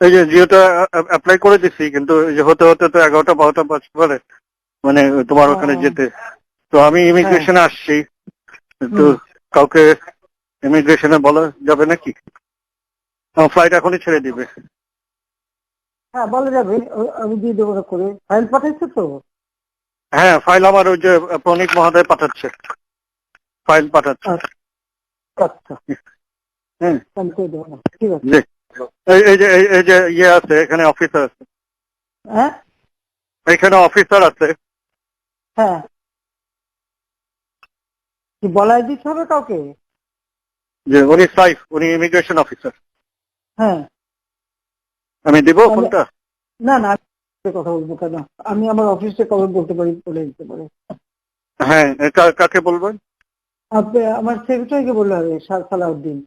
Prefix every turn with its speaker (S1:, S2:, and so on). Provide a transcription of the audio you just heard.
S1: এই যে জিওটা অ্যাপ্লাই করে দিছি কিন্তু যে হতে হতে তো এগারোটা বারোটা বাজতে পারে। মানে তোমার ওখানে যেতে। তো আমি ইমিগ্রেশনে আসছি। তো কাউকে ইমিগ্রেশনে বলা যাবে নাকি? ফ্লাইট এখনই ছেড়ে দিবে।
S2: হ্যাঁ বলা যাবে। আমি দিয়ে দেবো করে। ফাইল পাঠাইছো তো?
S1: হ্যাঁ ফাইল আমার ওই যে প্রণীত মহোদয় পাঠাচ্ছে। ফাইল পাঠাচ্ছে।
S2: আচ্ছা।
S1: হুম।
S2: আমি করে দেবো না? ঠিক আছে।
S1: এই- যে এই- যে ইয়ে আছে এখানে অফিসার আছে।
S2: হ্যাঁ?
S1: এখানে অফিসার আছে।
S2: হ্যাঁ। কি বলাই দিতে হবে কাউকে?
S1: যে উনি সাইফ উনি ইমিগ্রেশন অফিসার
S2: হ্যাঁ।
S1: আমি দিব ফোনটা?
S2: না না কথা বলব কেন? আমি আমার অফিসে কবে বলতে পারি বলে দিতে পারি।
S1: হ্যাঁ কাকে বলবেন?
S2: আপনি আমার সেক্রেটারিকে বললে হবে সালাউদ্দিন।